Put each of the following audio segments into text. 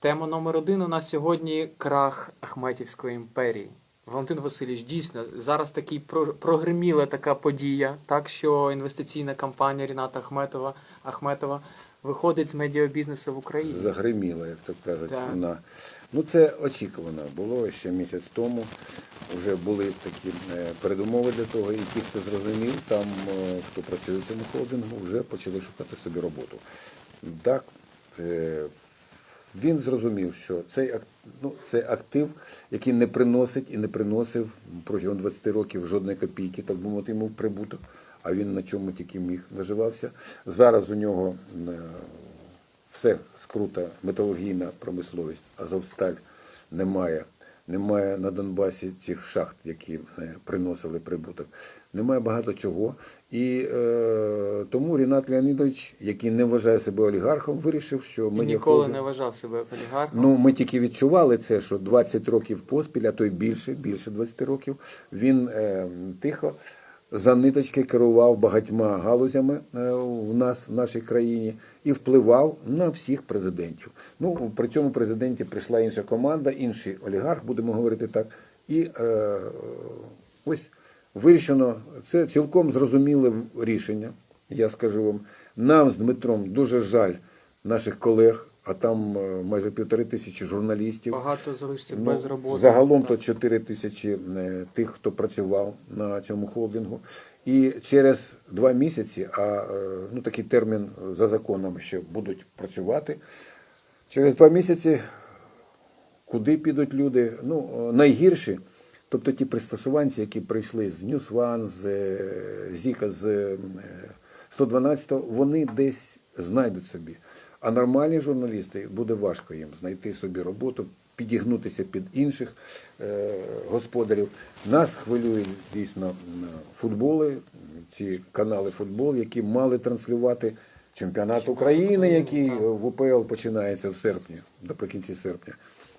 Тема номер один у нас сьогодні крах Ахметівської імперії. Валентин Васильович, дійсно, зараз такий про- прогреміла така подія, так що інвестиційна компанія Ріната Ахметова, Ахметова виходить з медіабізнесу в Україні. Загриміла, як то кажуть, Так. вона. Ну це очікувано було ще місяць тому. Вже були такі е, передумови для того, і ті, хто зрозумів, там е, хто працює в цьому холдингу, вже почали шукати собі роботу. Так, е, він зрозумів, що цей ну, це актив, який не приносить і не приносив протягом 20 років жодної копійки, так би мовити, йому в прибуток, а він на чому тільки міг наживався. Зараз у нього е, все скрута металургійна промисловість, Азовсталь немає. Немає на Донбасі цих шахт, які е, приносили прибуток. Немає багато чого. І е, тому Рінат Леонідович, який не вважає себе олігархом, вирішив, що І ми ніколи не вважав себе олігархом. Ну, ми тільки відчували це, що 20 років поспіль, а то й більше, більше 20 років, він е, тихо за ниточки керував багатьма галузями е, в нас, в нашій країні, і впливав на всіх президентів. Ну, при цьому президенті прийшла інша команда, інший олігарх, будемо говорити так. І е, ось вирішено, це цілком зрозуміле рішення, я скажу вам. Нам з Дмитром дуже жаль наших колег, а там е, майже півтори тисячі журналістів. Багато залишиться Ну, без роботи. Загалом Так. то 4 тисячі е, тих, хто працював на цьому холдингу. І через два місяці, а е, ну, такий термін за законом ще будуть працювати. Через два місяці куди підуть люди? Ну, найгірші, тобто ті пристосуванці, які прийшли з News One, з Зіка, з е, 112, вони десь знайдуть собі. А нормальні журналісти буде важко їм знайти собі роботу, підігнутися під інших е, господарів. Нас хвилюють дійсно футболи, ці канали футбол, які мали транслювати чемпіонат України, який в УПЛ починається в серпні, наприкінці серпня.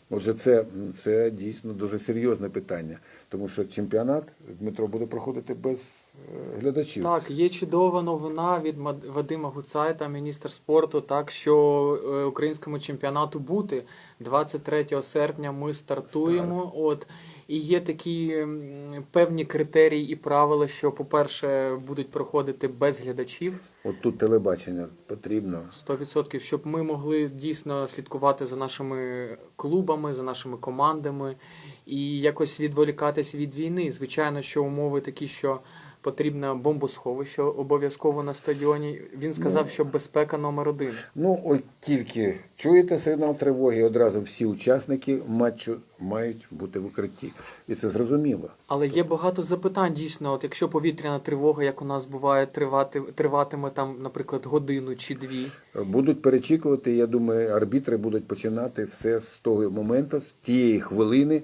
Отже, це, це дійсно дуже серйозне питання, тому що чемпіонат Дмитро буде проходити без глядачів. Так, є чудова новина від Вадима Гуцайта, міністр спорту, так що е, українському чемпіонату бути 23 серпня ми стартуємо. От і є такі певні критерії і правила, що, по-перше, будуть проходити без глядачів. От тут телебачення потрібно. 100%, щоб ми могли дійсно слідкувати за нашими клубами, за нашими командами і якось відволікатись від війни. Звичайно, що умови такі, що потрібно бомбосховище обов'язково на стадіоні. Він сказав, що безпека номер один. Ну, от тільки чуєте сигнал тривоги, одразу всі учасники матчу мають бути в укритті. І це зрозуміло. Але є багато запитань дійсно. От якщо повітряна тривога, як у нас буває, тривати триватиме там, наприклад, годину чи дві. Будуть перечікувати, я думаю, арбітри будуть починати все з того моменту, з тієї хвилини,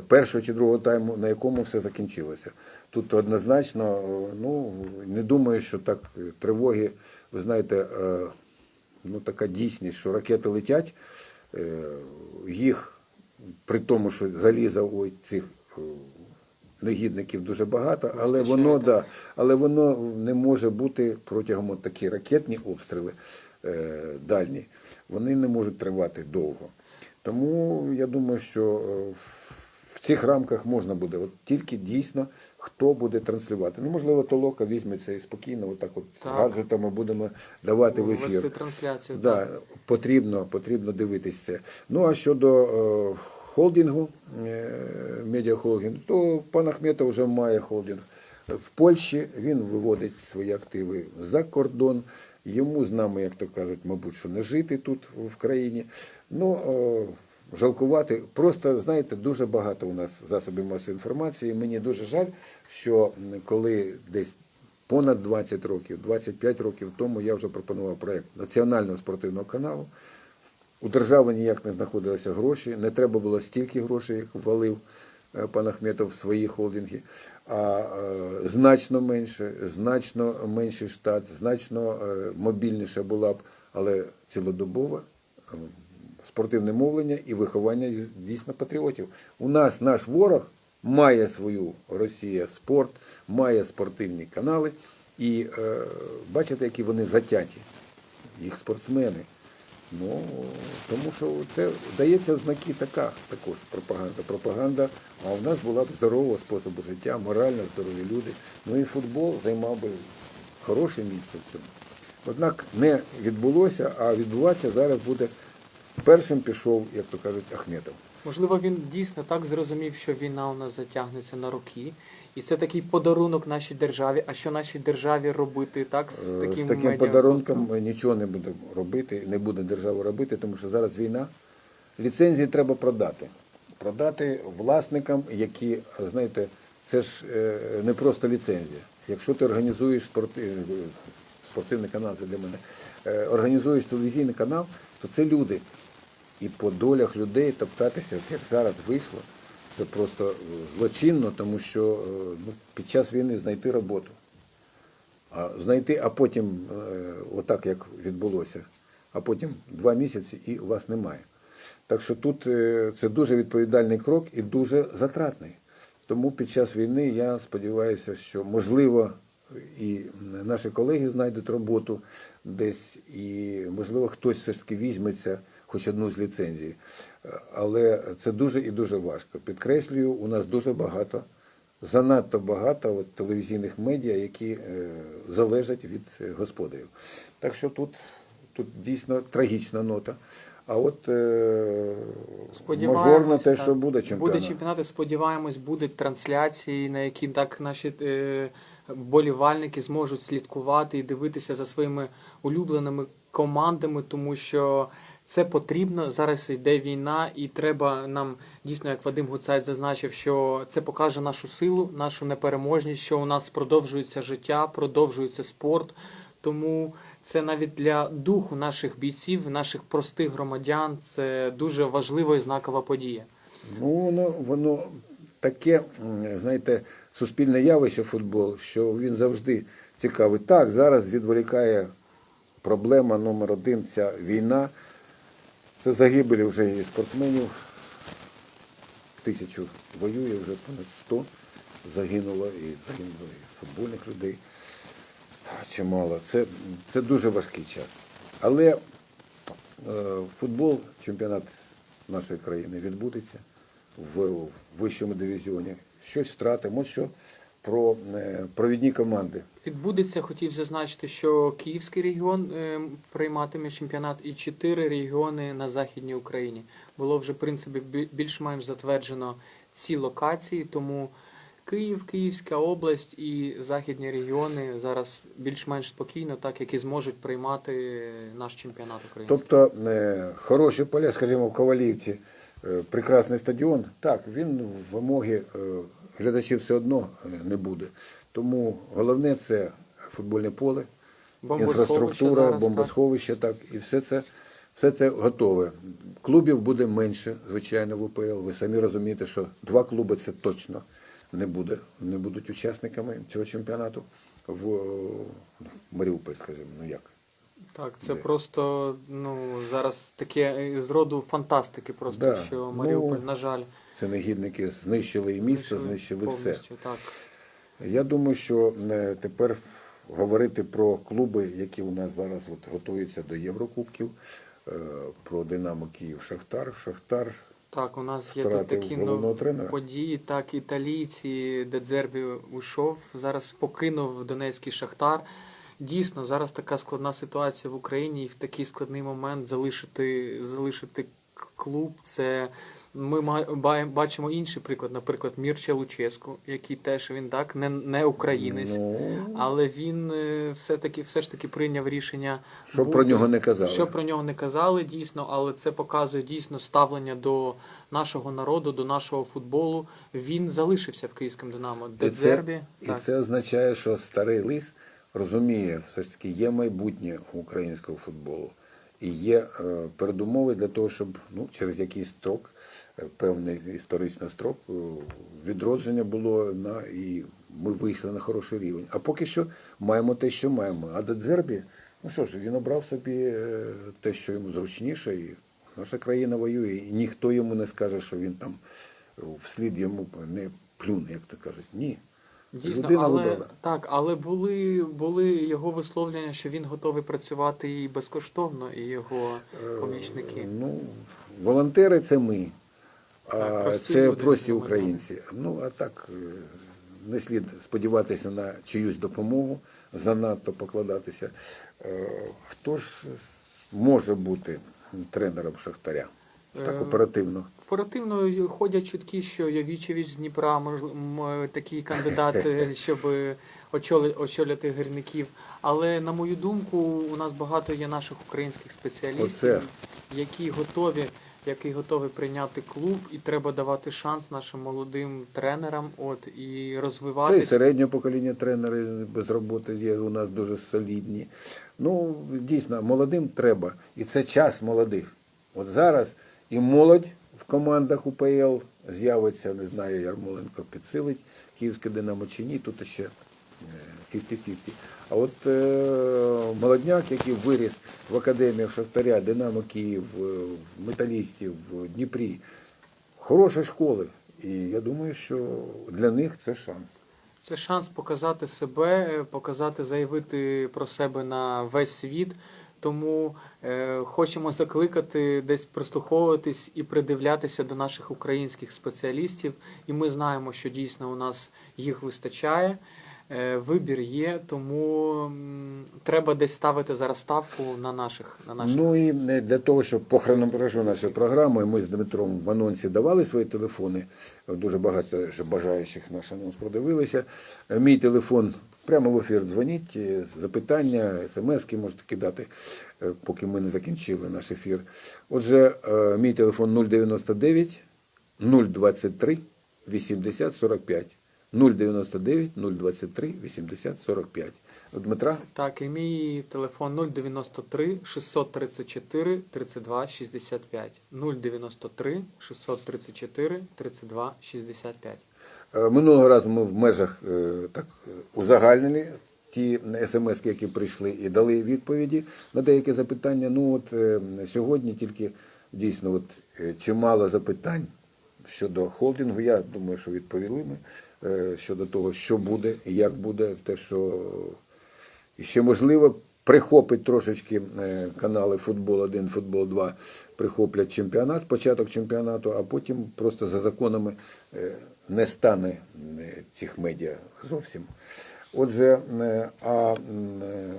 першого чи другого тайму, на якому все закінчилося. Тут однозначно, е, ну не думаю, що так е, тривоги, ви знаєте, е, ну така дійсність, що ракети летять, е, їх при тому, що заліза у цих е, негідників дуже багато, але воно да, але воно не може бути протягом от такі ракетні обстріли е, дальні. Вони не можуть тривати довго. Тому я думаю, що е, цих рамках можна буде, от тільки дійсно хто буде транслювати. Ну, можливо, толока візьметься і спокійно, отак от Так. гаджетами будемо давати в ефір. Вести трансляцію. Да, так. потрібно, потрібно дивитись це. Ну а щодо е, холдингу, е, медіахолдингу, то пан Ахметов вже має холдинг. В Польщі він виводить свої активи за кордон. Йому з нами, як то кажуть, мабуть, що не жити тут в країні. Ну, е, жалкувати. Просто, знаєте, дуже багато у нас засобів масової інформації. Мені дуже жаль, що коли десь понад 20 років, 25 років тому я вже пропонував проєкт національного спортивного каналу. У держави ніяк не знаходилися гроші, не треба було стільки грошей, як ввалив е, пан Ахметов в свої холдинги, а е, значно менше, значно менший штат, значно е, мобільніша була б, але цілодобова спортивне мовлення і виховання дійсно патріотів. У нас наш ворог має свою Росія спорт, має спортивні канали, і е, бачите, які вони затяті, їх спортсмени. Ну, тому що це дається в знаки така, також пропаганда. Пропаганда, а у нас була б здорового способу життя, морально здорові люди. Ну і футбол займав би хороше місце в цьому. Однак не відбулося, а відбуватися зараз буде першим пішов, як то кажуть, Ахметов. Можливо, він дійсно так зрозумів, що війна у нас затягнеться на роки, і це такий подарунок нашій державі. А що нашій державі робити так з Е, таким, З таким медіа- подарунком нічого не буде робити, не буде держава робити, тому що зараз війна. Ліцензії треба продати. Продати власникам, які, знаєте, це ж е, не просто ліцензія. Якщо ти організуєш спорти- е, спортивний канал, це для мене, е, організуєш телевізійний канал, то це люди. І по долях людей топтатися, як зараз вийшло, це просто е, злочинно, тому що е, ну, під час війни знайти роботу. А знайти, а потім, е, отак як відбулося, а потім два місяці і у вас немає. Так що тут це дуже відповідальний крок і дуже затратний. Тому під час війни я сподіваюся, що можливо і наші колеги знайдуть роботу десь, і можливо хтось все ж таки візьметься хоч одну з ліцензій. Але це дуже і дуже важко. Підкреслюю, у нас дуже багато занадто багато от, телевізійних медіа, які е, залежать від е, господарів. Так що тут, тут дійсно трагічна нота. А от е, мажорно те, так. що буде чемпіонат. Буде чемпіонати, сподіваємось, будуть трансляції, на які так наші е, болівальники зможуть слідкувати і дивитися за своїми улюбленими командами, тому що це потрібно. Зараз йде війна, і треба нам дійсно, як Вадим Гуцайт зазначив, що це покаже нашу силу, нашу непереможність, що у нас продовжується життя, продовжується спорт. Тому це навіть для духу наших бійців, наших простих громадян, це дуже важлива і знакова подія. Ну, воно, воно таке, знаєте, суспільне явище футбол, що він завжди цікавий. Так, зараз відволікає проблема номер один ця війна. Це загибелі вже і спортсменів. Тисячу воює, вже понад 100 загинуло і загинуло і футбольних людей. Чимало. Це, це дуже важкий час. Але е, футбол, чемпіонат нашої країни відбудеться в, в вищому дивізіоні. Щось втратимо. Що про е, провідні команди. Відбудеться, хотів зазначити, що Київський регіон е, прийматиме чемпіонат і чотири регіони на Західній Україні. Було вже, в принципі, більш-менш затверджено ці локації, тому Київ, Київська область і західні регіони зараз більш-менш спокійно, так як і зможуть приймати наш чемпіонат України. Тобто е, хороші поля, скажімо, в Ковалівці, прекрасний стадіон. Так, він вимоги глядачів все одно е, не буде. Тому головне це футбольне поле, інфраструктура, зараз, бомбосховище, так. і все це, все це готове. Клубів буде менше, звичайно, в УПЛ. Ви самі розумієте, що два клуби це точно не буде, не будуть учасниками цього чемпіонату в е, Маріуполь, скажімо, ну як. Так, це Де? просто ну зараз таке е, з роду фантастики, просто Да, що ну, Маріуполь, на жаль, Це негідники знищили і місто, знищили все. Так. Я думаю, що е, тепер говорити про клуби, які у нас зараз от готуються до Єврокубків, е, про Динамо Київ Шахтар. Шахтар Так, у нас є тут такі ну, події. Так, італійці, де Дзербі ушов, зараз покинув Донецький Шахтар. Дійсно, зараз така складна ситуація в Україні, і в такий складний момент залишити, залишити клуб. Це ми бачимо інший приклад, наприклад, Мірча Луческу, який теж він так не, не українець. Ну, Але він е, все-таки все ж таки прийняв рішення. Щоб про нього не казали. Що про нього не казали, дійсно, але це показує дійсно ставлення до нашого народу, до нашого футболу. Він залишився в київському Динамо. Де і, це, Дзербі, і так. це означає, що старий лис розуміє, все ж таки є майбутнє українського футболу. І є е, передумови для того, щоб ну, через якийсь строк, е, певний історичний строк, е, відродження було на і ми вийшли на хороший рівень. А поки що маємо те, що маємо. А до Дзербі, ну що ж, він обрав собі те, що йому зручніше, і наша країна воює, і ніхто йому не скаже, що він там вслід йому не плюне, як то кажуть. Ні. Дійсно, Людина але так, але були, були його висловлення, що він готовий працювати і безкоштовно, і його помічники. Ну, волонтери це ми, Так, прості це люди, прості українці. Ну, а так е, не слід сподіватися на чиюсь допомогу, занадто покладатися. Е, Хто ж може бути тренером Шахтаря? Так Е, оперативно. Оперативно ходять чутки, що Явічевич з Дніпра, можливо, такий кандидат, щоб очолити гірників. Але на мою думку, у нас багато є наших українських спеціалістів, Оце. які готові, які готові прийняти клуб, і треба давати шанс нашим молодим тренерам, от і Та й середнього покоління тренери без роботи є у нас дуже солідні. Ну, дійсно, молодим треба. І це час молодих. От зараз і молодь в командах УПЛ з'явиться, не знаю, Ярмоленко підсилить Київське Динамо чи ні, тут ще е, 50-50. А от е, молодняк, який виріс в академіях Шахтаря, Динамо Київ, е, металістів, в Дніпрі, хороші школи. І я думаю, що для них це шанс. Це шанс показати себе, е, показати, заявити про себе на весь світ. Тому е, хочемо закликати десь прислуховуватись і придивлятися до наших українських спеціалістів. І ми знаємо, що дійсно у нас їх вистачає. Е, вибір є, тому м, треба десь ставити зараз ставку на наших на наших. Ну і не для того, щоб по хронометражу нашої програми, ми з Дмитром в анонсі давали свої телефони. Дуже багато бажаючих наш анонс продивилися. Е, Мій телефон прямо в ефір дзвоніть, е, запитання, смски можете кидати, е, поки ми не закінчили наш ефір. Отже, е, мій телефон 099 023 80 45. 099 023 80 45. У Дмитра Так, і мій телефон 093 634 32 65. 093 634 32 65. Е, Минулого разу ми в межах е, так узагальнили ті смс, які прийшли, і дали відповіді на деякі запитання. Ну от е, сьогодні тільки дійсно от, чимало запитань щодо холдингу. Я думаю, що відповіли ми щодо того, що буде і як буде, те, що ще можливо прихопить трошечки канали Футбол 1, Футбол 2, прихоплять чемпіонат, початок чемпіонату, а потім просто за законами не стане е, цих медіа зовсім. Отже, е, а е,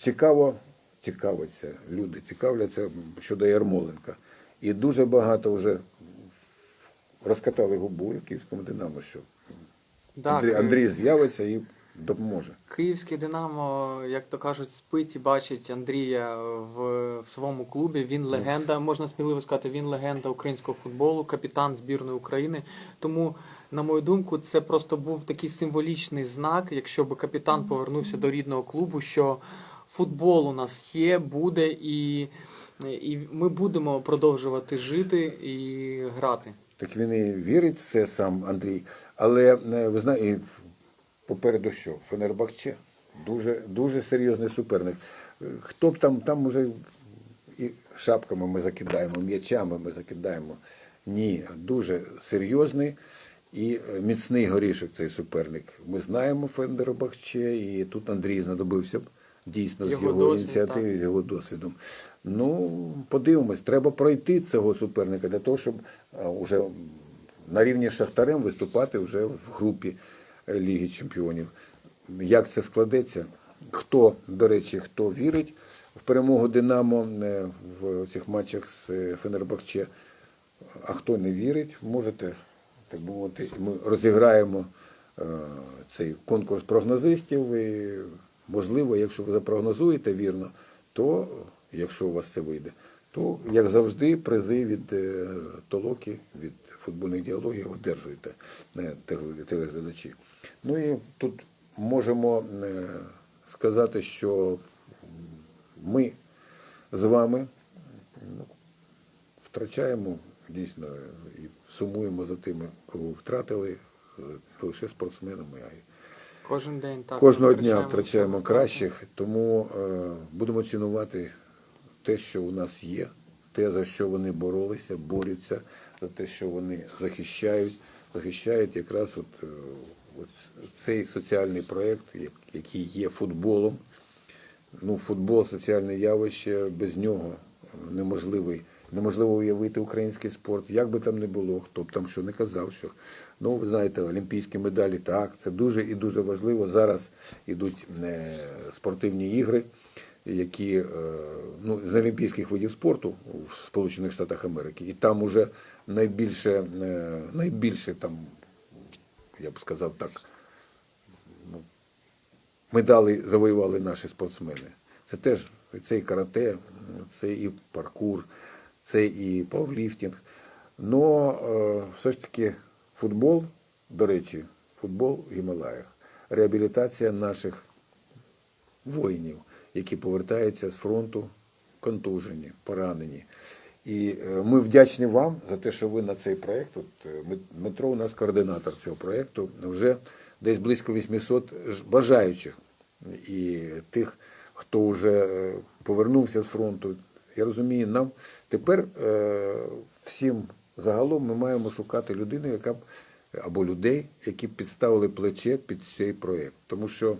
цікаво, цікавиться, люди цікавляться щодо Ярмоленка. І дуже багато вже розкатали губу в Київському Динамо, що Андрій, Андрій з'явиться і допоможе. Київське Динамо, як то кажуть, спить і бачить Андрія в, в своєму клубі. Він легенда, можна сміливо сказати, він легенда українського футболу, капітан збірної України. Тому, на мою думку, це просто був такий символічний знак, якщо б капітан повернувся до рідного клубу, що футбол у нас є, буде, і, і ми будемо продовжувати жити і грати. Так він і вірить в це сам Андрій. Але е, ви знаєте, попереду що? Фенербахче. Дуже, дуже серйозний суперник. Е, Хто б там, там уже і шапками ми закидаємо, м'ячами ми закидаємо. Ні, дуже серйозний і е, міцний горішок цей суперник. Ми знаємо Фенербахче, і тут Андрій знадобився б дійсно з Його його досвід, ініціативи, з його досвідом. Ну, подивимось, треба пройти цього суперника для того, щоб уже на рівні з Шахтарем виступати вже в групі е, Ліги Чемпіонів. Як це складеться? Хто, до речі, хто вірить в перемогу Динамо е, в цих матчах з е, Фенербахче, а хто не вірить, можете, так би мовити, ми розіграємо е, цей конкурс прогнозистів. І, можливо, якщо ви запрогнозуєте вірно, то якщо у вас це вийде, то, як завжди, призи від е, Толоки, від футбольних діалогів одержуєте е, теле- телеглядачі. Ну і тут можемо е, сказати, що ми з вами ну, втрачаємо дійсно і сумуємо за тими, кого втратили не лише спортсменами, а й Кожен день так Кожного дня втрачаємо кращих, тому е, будемо цінувати те, що у нас є, те, за що вони боролися, борються, за те, що вони захищають, захищають якраз от, е, цей соціальний проєкт, який є футболом. Ну, футбол соціальне явище, без нього неможливий. Неможливо уявити український спорт, як би там не було, хто б там що не казав, що ну ви знаєте, олімпійські медалі, так, це дуже і дуже важливо. Зараз йдуть е, спортивні ігри, які е, ну, з олімпійських видів спорту в Сполучених Штатах Америки. І там уже найбільше, е, найбільше там, я б сказав так, медалі завоювали наші спортсмени. Це теж це і карате, це і паркур, це і пауерліфтинг. Но е, все ж таки футбол, до речі, футбол в Гімалаях, реабілітація наших воїнів, які повертаються з фронту контужені, поранені. І е, ми вдячні вам за те, що ви на цей проєкт, е, Дмитро у нас координатор цього проєкту, вже десь близько 800 ж- бажаючих і тих, хто вже е, повернувся з фронту. Я розумію, нам тепер всім загалом ми маємо шукати людину, яка б або людей, які б підставили плече під цей проєкт. Тому що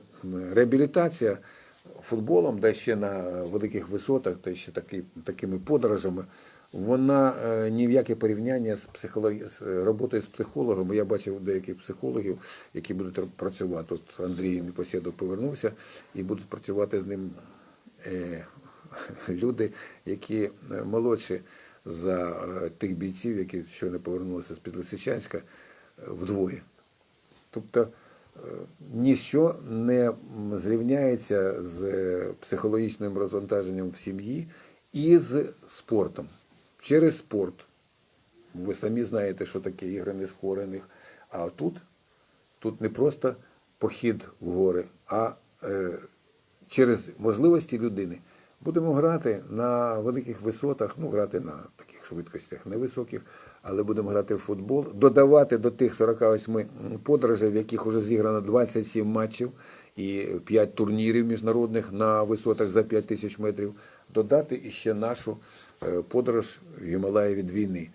реабілітація футболом, да ще на великих висотах, та ще такі, такими подорожами, вона е, ні в яке порівняння з, психологі... з е, роботою з психологом. Я бачив деяких психологів, які будуть працювати. От Андрій Непоседов повернувся і будуть працювати з ним е, люди, які молодші за тих бійців, які щойно повернулися з під Лисичанська, вдвоє. Тобто ніщо не зрівняється з психологічним розвантаженням в сім'ї і з спортом. Через спорт. Ви самі знаєте, що таке ігри нескорених. А тут, тут не просто похід в гори, а е, через можливості людини будемо грати на великих висотах, ну грати на таких швидкостях невисоких, але будемо грати в футбол, додавати до тих 48 подорожей, в яких вже зіграно 27 матчів і 5 турнірів міжнародних на висотах за 5 тисяч метрів, додати іще нашу е, подорож в Гімалаї від війни.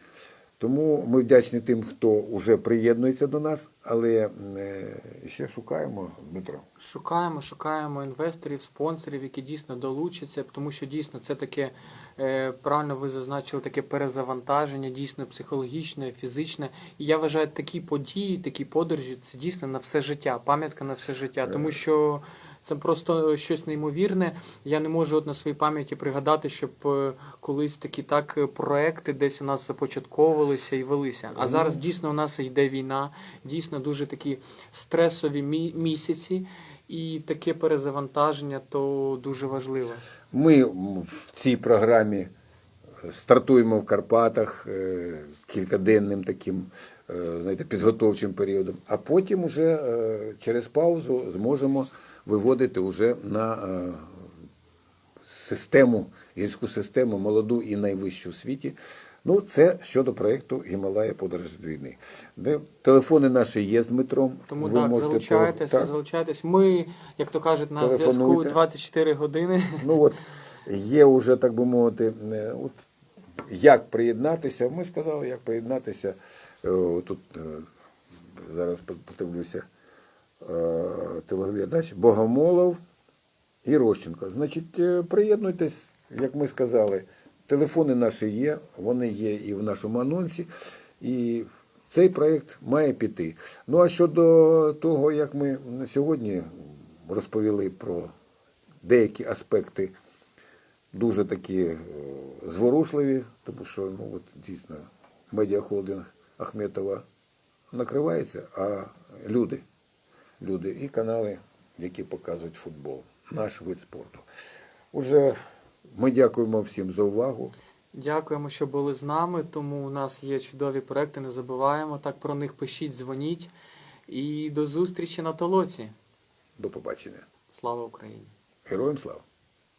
Тому ми вдячні тим, хто вже приєднується до нас, але е, ще шукаємо, Дмитро. Шукаємо, шукаємо інвесторів, спонсорів, які дійсно долучаться, тому що дійсно це таке, е, правильно ви зазначили, таке перезавантаження, дійсно психологічне, фізичне. І я вважаю, такі події, такі подорожі це дійсно на все життя, пам'ятка на все життя, тому що. Це просто щось неймовірне. Я не можу от на своїй пам'яті пригадати, щоб е, колись такі так е, проекти десь у нас започатковувалися і велися. А зараз дійсно у нас йде війна, дійсно дуже такі стресові місяці, і таке перезавантаження то дуже важливо. Ми в цій програмі е, стартуємо в Карпатах е, кількаденним таким е, знаєте, підготовчим періодом, а потім уже е, через паузу зможемо виводити уже на е, систему, гірську систему, молоду і найвищу в світі. Ну, це щодо проєкту Гімалая подорож війни. Де телефони наші є з Дмитром. Тому Ви так, можете залучайтеся, так. залучайтесь. Ми, як то кажуть, на зв'язку Телефонуйте. 24 години. Ну от є вже, так би мовити, е, от, як приєднатися. Ми сказали, як приєднатися. Е, Тут зараз подивлюся телеглядач Богомолов і Рощенко. Значить, е, приєднуйтесь, як ми сказали, телефони наші є, вони є і в нашому анонсі. І цей проєкт має піти. Ну а щодо того, як ми сьогодні розповіли про деякі аспекти дуже такі е, зворушливі, тому що ну, от, дійсно медіахолдинг Ахметова накривається, а люди, люди і канали, які показують футбол, наш вид спорту. Уже ми дякуємо всім за увагу. Дякуємо, що були з нами. Тому у нас є чудові проекти. Не забуваємо. Так про них пишіть, дзвоніть. І до зустрічі на толоці. До побачення. Слава Україні! Героям слава!